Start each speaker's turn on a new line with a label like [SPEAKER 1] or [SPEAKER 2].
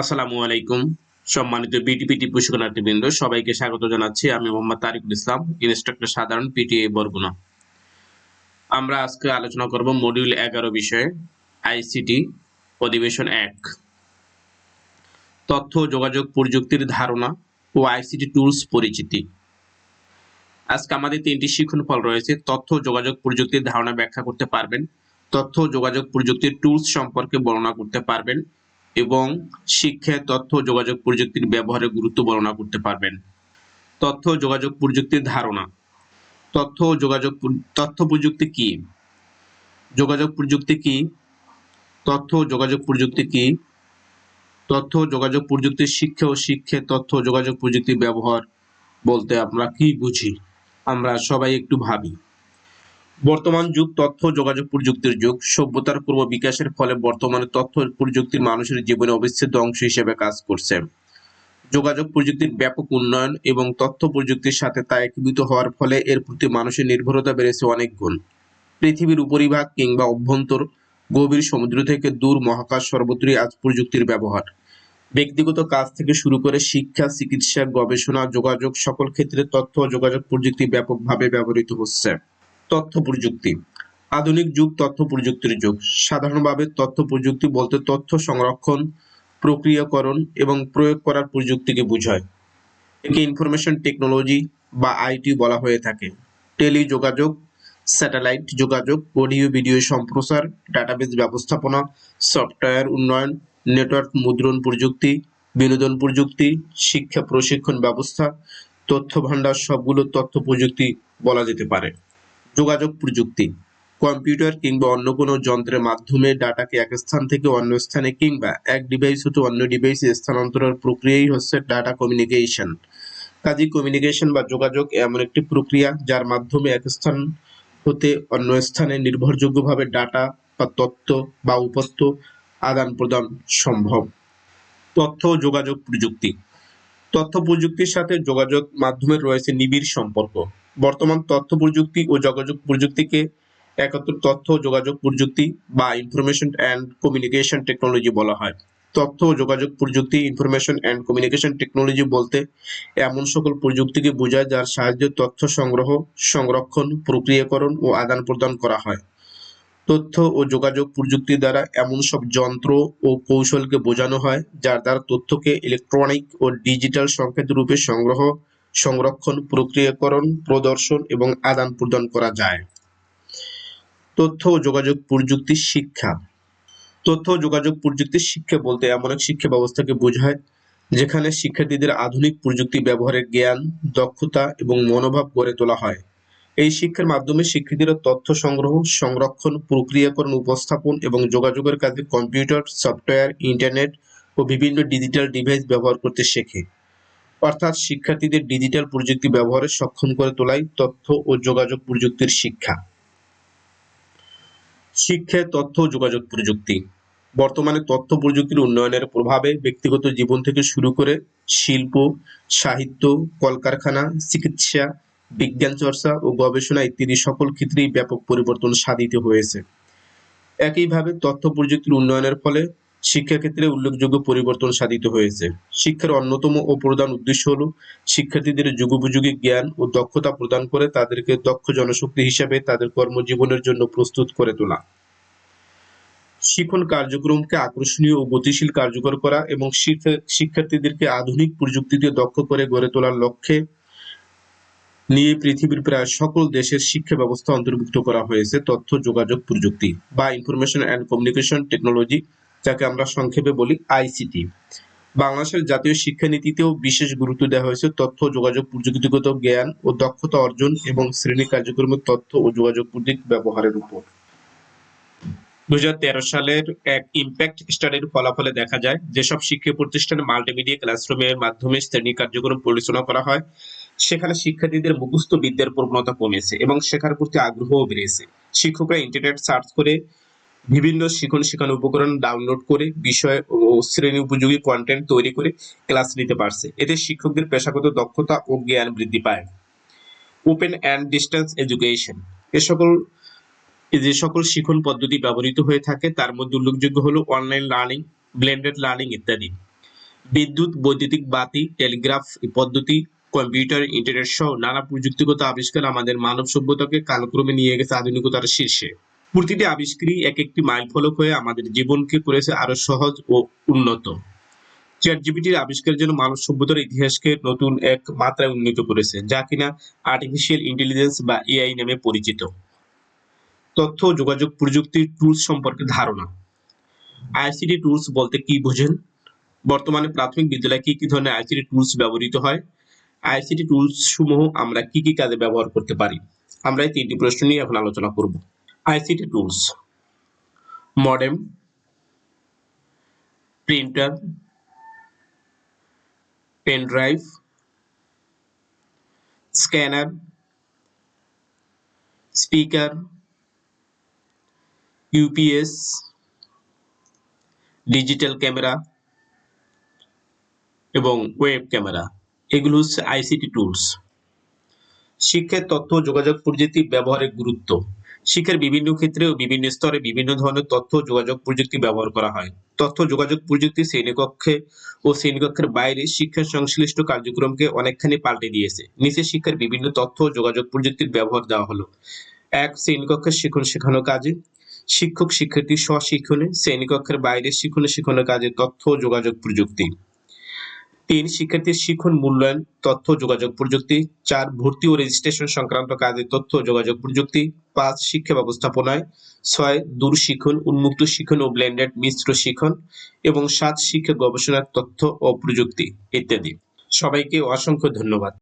[SPEAKER 1] আসসালামু আলাইকুম, সম্মানিত বিটিপিটি প্রশিক্ষণার্থীবৃন্দ সবাইকে স্বাগত জানাচ্ছি। আমি মোহাম্মদ তারিকুল ইসলাম ইনস্ট্রাক্টর সাধারণ পিটিএ বরগুনা। আমরা আজকে আলোচনা করব মডিউল এগারো বিষয়ে আইসিটি অধিবেশন এক। তথ্য, যোগাযোগ, প্রযুক্তির ধারণা ও আইসিটি টুলস পরিচিতি। আজকে আমাদের তিনটি শিক্ষণ ফল রয়েছে। তথ্য, যোগাযোগ, প্রযুক্তির ধারণা ব্যাখ্যা করতে পারবেন। তথ্য, যোগাযোগ, প্রযুক্তির টুলস সম্পর্কে বর্ণনা করতে পারবেন। এবং শিক্ষায় তথ্য, যোগাযোগ প্রযুক্তির ব্যবহারের গুরুত্ব বর্ণনা করতে পারবেন। তথ্য, যোগাযোগ প্রযুক্তির ধারণা। তথ্য, যোগাযোগ তথ্য প্রযুক্তি কি? যোগাযোগ প্রযুক্তি কি? তথ্য, যোগাযোগ প্রযুক্তি কি? তথ্য, যোগাযোগ প্রযুক্তির শিক্ষা ও শিক্ষায় তথ্য, যোগাযোগ প্রযুক্তির ব্যবহার বলতে আমরা কি বুঝি? আমরা সবাই একটু ভাবি। বর্তমান যুগ তথ্য যোগাযোগ প্রযুক্তির যুগ। সভ্যতার পূর্ব বিকাশের ফলে বর্তমানে তথ্য প্রযুক্তি মানুষের জীবনে অবিচ্ছেদ্য অংশ হিসেবে কাজ করছে। যোগাযোগ প্রযুক্তির ব্যাপক উন্নয়ন এবং তথ্য প্রযুক্তির সাথে তা একীভূত হওয়ার ফলে এর প্রতি মানুষের নির্ভরতা বেড়েছে অনেক গুণ। পৃথিবীর উপরিভাগ কিংবা অভ্যন্তর গভীর সমুদ্র থেকে দূর মহাকাশ সর্বত্রই আজ প্রযুক্তির ব্যবহার। ব্যক্তিগত কাজ থেকে শুরু করে শিক্ষা, চিকিৎসা, গবেষণা, যোগাযোগ সকল ক্ষেত্রে তথ্য যোগাযোগ প্রযুক্তি ব্যাপকভাবে ব্যবহৃত হচ্ছে। তথ্য প্রযুক্তি আধুনিক যুগ তথ্য প্রযুক্তির যুগ। সাধারণভাবে তথ্য প্রযুক্তি বলতে তথ্য সংরক্ষণ, প্রক্রিয়াকরণ এবং প্রয়োগ করার প্রযুক্তিকে বোঝায়। একে ইনফরমেশন টেকনোলজি বা আইটি বলা হয়ে থাকে। টেলি যোগাযোগ স্যাটেলাইট যোগাযোগ, অডিও, ভিডিও সম্প্রচার ডাটাবেজ ব্যবস্থাপনা, সফটওয়্যার উন্নয়ন, নেটওয়ার্ক মুদ্রণ প্রযুক্তি, বিনোদন প্রযুক্তি, শিক্ষা প্রশিক্ষণ ব্যবস্থা তথ্য ভাণ্ডার সবগুলো তথ্য প্রযুক্তি বলা যেতে পারে। যোগাযোগ প্রযুক্তি। কম্পিউটার কিংবা অন্য কোনো যন্ত্রের মাধ্যমে ডাটাকে এক স্থান থেকে অন্য স্থানে কিংবা এক ডিভাইস হতে অন্য ডিভাইসে স্থানান্তরের প্রক্রিয়াই হচ্ছে ডাটা কমিউনিকেশন কাজী কমিউনিকেশন বা যোগাযোগ এমন একটি প্রক্রিয়া যার মাধ্যমে এক স্থান হতে অন্য স্থানে নির্ভরযোগ্যভাবে ডাটা বা তথ্য বা উপাত্ত আদান প্রদান সম্ভব। তথ্য যোগাযোগ প্রযুক্তি। তথ্য প্রযুক্তির সাথে যোগাযোগ মাধ্যমের রয়েছে নিবিড় সম্পর্ক। বর্তমান তথ্য প্রযুক্তি ও যোগাযোগ প্রযুক্তিকে একত্র তথ্য যোগাযোগ প্রযুক্তি বা ইনফরমেশন অ্যান্ড কমিউনিকেশন টেকনোলজি বলা হয়। তথ্য ও যোগাযোগ প্রযুক্তি ইনফরমেশন অ্যান্ড কমিউনিকেশন টেকনোলজি বলতে এমন সকল প্রযুক্তিকে বোঝায় যার সাহায্যে তথ্য সংগ্রহ, সংরক্ষণ, প্রক্রিয়াকরণ ও আদান প্রদান করা হয়। তথ্য ও যোগাযোগ প্রযুক্তি দ্বারা এমন সব যন্ত্র ও কৌশলকে বোঝানো হয় যার দ্বারা তথ্যকে ইলেকট্রনিক ও ডিজিটাল সংকেত রূপে সংগ্রহ সংরক্ষণ, প্রক্রিয়াকরণ, প্রদর্শন এবং আদান প্রদান করা যায়। তথ্য ও যোগাযোগ প্রযুক্তির শিক্ষা। তথ্য ও যোগাযোগ প্রযুক্তির শিক্ষা বলতে এমন এক শিক্ষা ব্যবস্থাকে বোঝায় যেখানে শিক্ষার্থীদের আধুনিক প্রযুক্তি ব্যবহারের জ্ঞান, দক্ষতা এবং মনোভাব গড়ে তোলা হয়। এই শিক্ষার মাধ্যমে শিক্ষার্থীরা তথ্য সংগ্রহ, সংরক্ষণ, প্রক্রিয়াকরণ, উপস্থাপন এবং যোগাযোগের কাজে কম্পিউটার, সফটওয়্যার, ইন্টারনেট ও বিভিন্ন ডিজিটাল ডিভাইস ব্যবহার করতে শেখে। অর্থাৎ শিক্ষার্থীদের ডিজিটাল প্রযুক্তি ব্যবহারে সক্ষম করে তোলাই তথ্য ও যোগাযোগ প্রযুক্তির শিক্ষা। শিক্ষায় তথ্য ও যোগাযোগ প্রযুক্তি। বর্তমানে তথ্য প্রযুক্তির উন্নয়নের প্রভাবে ব্যক্তিগত জীবন থেকে শুরু করে শিল্প, সাহিত্য, কলকারখানা, চিকিৎসা, বিজ্ঞান চর্চা ও গবেষণা ইত্যাদি সকল ক্ষেত্রেই ব্যাপক পরিবর্তন সাধিত হয়েছে। একইভাবে তথ্য প্রযুক্তির উন্নয়নের ফলে শিক্ষাক্ষেত্রে উল্লেখযোগ্য পরিবর্তন সাধিত হয়েছে। শিক্ষার অন্যতম ও প্রধান উদ্দেশ্য হল, শিক্ষার্থীদের যুগোপযোগী জ্ঞান ও দক্ষতা প্রদান করে তাদেরকে দক্ষ জনশক্তি হিসেবে তাদের কর্মজীবনের জন্য প্রস্তুত করে তোলা। শিক্ষণ কার্যক্রমকে আকর্ষণীয় ও গতিশীল কার্যকর করা এবং শিক্ষা- শিক্ষার্থীদেরকে আধুনিক প্রযুক্তিতে দক্ষ করে গড়ে তোলার লক্ষ্যে নিয়ে পৃথিবীর প্রায় সকল দেশের শিক্ষা ব্যবস্থা অন্তর্ভুক্ত করা হয়েছে তথ্য, যোগাযোগ, প্রযুক্তি বা ইনফরমেশন অ্যান্ড কমিউনিকেশন টেকনোলজি যাকে আমরা সংক্ষেপে বলি আইসিটি বাংলাদেশের জাতীয় শিক্ষানীতিতেও বিশেষ গুরুত্ব দেওয়া হয়েছে তথ্য, যোগাযোগ, প্রযুক্তিগত জ্ঞান ও দক্ষতা অর্জন এবং শ্রেণি কার্যক্রমের তথ্য ও যোগাযোগ প্রযুক্তি ব্যবহারের উপর। দু সালের এক ইম্প্যাক্ট স্টাডির ফলাফলে দেখা যায়, যেসব শিক্ষা প্রতিষ্ঠানে মাল্টিমিডিয়া ক্লাসরুমের মাধ্যমে শ্রেণি কার্যক্রম পরিচালনা করা হয়, সেখানে শিক্ষার্থীদের মুখস্থ বিদ্যার প্রবণতা কমেছে এবং শেখার প্রতি আগ্রহও বেড়েছে। শিক্ষকরা ইন্টারনেট সার্চ করে বিভিন্ন শিখন শেখানো উপকরণ ডাউনলোড করে বিষয় ও শ্রেণি উপযোগী কন্টেন্ট তৈরি করে ক্লাস নিতে পারছে। এতে শিক্ষকদের পেশাগত দক্ষতা ও জ্ঞান বৃদ্ধি পায়। ওপেন অ্যান্ড ডিস্টেন্স এডুকেশন এ সকল যে সকল শিখন পদ্ধতি ব্যবহৃত হয়ে থাকে, তার মধ্যে উল্লেখযোগ্য হলো অনলাইন লার্নিং ব্লেন্ডেড লার্নিং ইত্যাদি। বিদ্যুৎ, বৈদ্যুতিক বাতি টেলিগ্রাফ পদ্ধতি কম্পিউটার ইন্টারনেট সহ নানা প্রযুক্তিগত আবিষ্কার আমাদের মানব সভ্যতাকে কালক্রমে নিয়ে গেছে আধুনিকতার শীর্ষে। প্রতিটি আবিষ্কারই এক একটি মাইল ফলক হয়ে আমাদের জীবনকে করেছে আরও সহজ ও উন্নত। চ্যাট জিবিটির আবিষ্কারের জন্য মানব সভ্যতার ইতিহাসকে নতুন এক মাত্রায় উন্নীত করেছে, যা কিনা আর্টিফিশিয়াল ইন্টেলিজেন্স বা এআই নামে পরিচিত। তথ্য, যোগাযোগ প্রযুক্তির টুলস সম্পর্কে ধারণা। আইসিটি টুলস বলতে কি বোঝেন? বর্তমানে প্রাথমিক বিদ্যালয়ে কি কি ধরনের আইসিটি টুলস ব্যবহৃত হয়? আইসিটি টুলস সমূহ আমরা কি কি কাজে ব্যবহার করতে পারি? আমরা এই তিনটি প্রশ্ন নিয়ে এখন আলোচনা করব। ICT tools modem printer pen drive scanner speaker UPS digital camera এবং ওয়েব ক্যামেরা এগুলো হচ্ছে আইসিটি টুলস শিক্ষার তথ্য যোগাযোগ প্রযুক্তি ব্যবহারের গুরুত্ব। শিক্ষার বিভিন্ন ক্ষেত্রে ও বিভিন্ন স্তরে বিভিন্ন ধরনের তথ্য যোগাযোগ প্রযুক্তি ব্যবহার করা হয়। তথ্য যোগাযোগ প্রযুক্তি শ্রেণীকক্ষে ও শ্রেণীকক্ষের বাইরে শিক্ষা সংশ্লিষ্ট কার্যক্রমকে অনেকখানি পাল্টে দিয়েছে। নিচে শিক্ষার বিভিন্ন তথ্য যোগাযোগ প্রযুক্তির ব্যবহার দেওয়া হলো। এক, শ্রেণীকক্ষের শিক্ষণ শেখানোর কাজে। শিক্ষক শিক্ষার্থী স্বশিক্ষণে শ্রেণীকক্ষের বাইরে শিক্ষণ শেখানোর কাজে তথ্য যোগাযোগ প্রযুক্তি। তিন শিক্ষার্থীর শিক্ষণ মূল্যায়ন, তথ্য, যোগাযোগ প্রযুক্তি, চার ভর্তি ও রেজিস্ট্রেশন সংক্রান্ত কাজে তথ্য, যোগাযোগ প্রযুক্তি, পাঁচ শিক্ষা ব্যবস্থাপনায়, ছয় দূর শিক্ষণ, উন্মুক্ত শিক্ষণ ও ব্লেন্ডেড মিশ্র শিক্ষণ এবং সাত শিক্ষা গবেষণার তথ্য ও প্রযুক্তি ইত্যাদি। সবাইকে অসংখ্য ধন্যবাদ।